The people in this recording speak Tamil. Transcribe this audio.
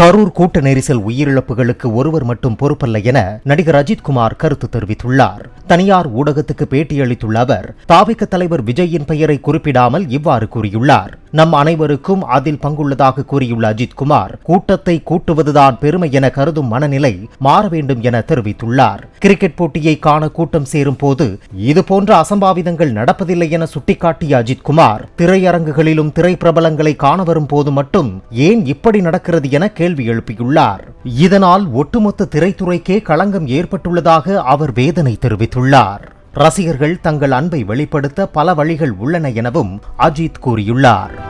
கரூர் கூட்ட நெரிசல் உயிரிழப்புகளுக்கு ஒருவர் மட்டும் பொறுப்பல்ல என நடிகர் அஜித்குமார் கருத்து தெரிவித்துள்ளார். தனியார் ஊடகத்துக்கு பேட்டியளித்துள்ள அவர் தாவிக தலைவர் விஜயின் பெயரை குறிப்பிடாமல் இவ்வாறு கூறியுள்ளார். நம் அனைவருக்கும் அதில் பங்குள்ளதாக கூறியுள்ள அஜித்குமார் கூட்டத்தை கூட்டுவதுதான் பெருமை என கருதும் மனநிலை மாற வேண்டும் என தெரிவித்துள்ளார். கிரிக்கெட் போட்டியை காண கூட்டம் சேரும் போது இதுபோன்ற அசம்பாவிதங்கள் நடப்பதில்லை என சுட்டிக்காட்டிய அஜித்குமார் திரையரங்குகளிலும் திரைப்பிரபலங்களை காண வரும் போது மட்டும் ஏன் இப்படி நடக்கிறது என கேள்வி எழுப்பியுள்ளார். இதனால் ஒட்டுமொத்த திரைத்துறைக்கே களங்கம் ஏற்பட்டுள்ளதாக அவர் வேதனை தெரிவித்துள்ளார். ரசிகர்கள் தங்கள் அன்பை வெளிப்படுத்த பல வழிகள் உள்ளன எனவும் அஜித் கூறியுள்ளார்.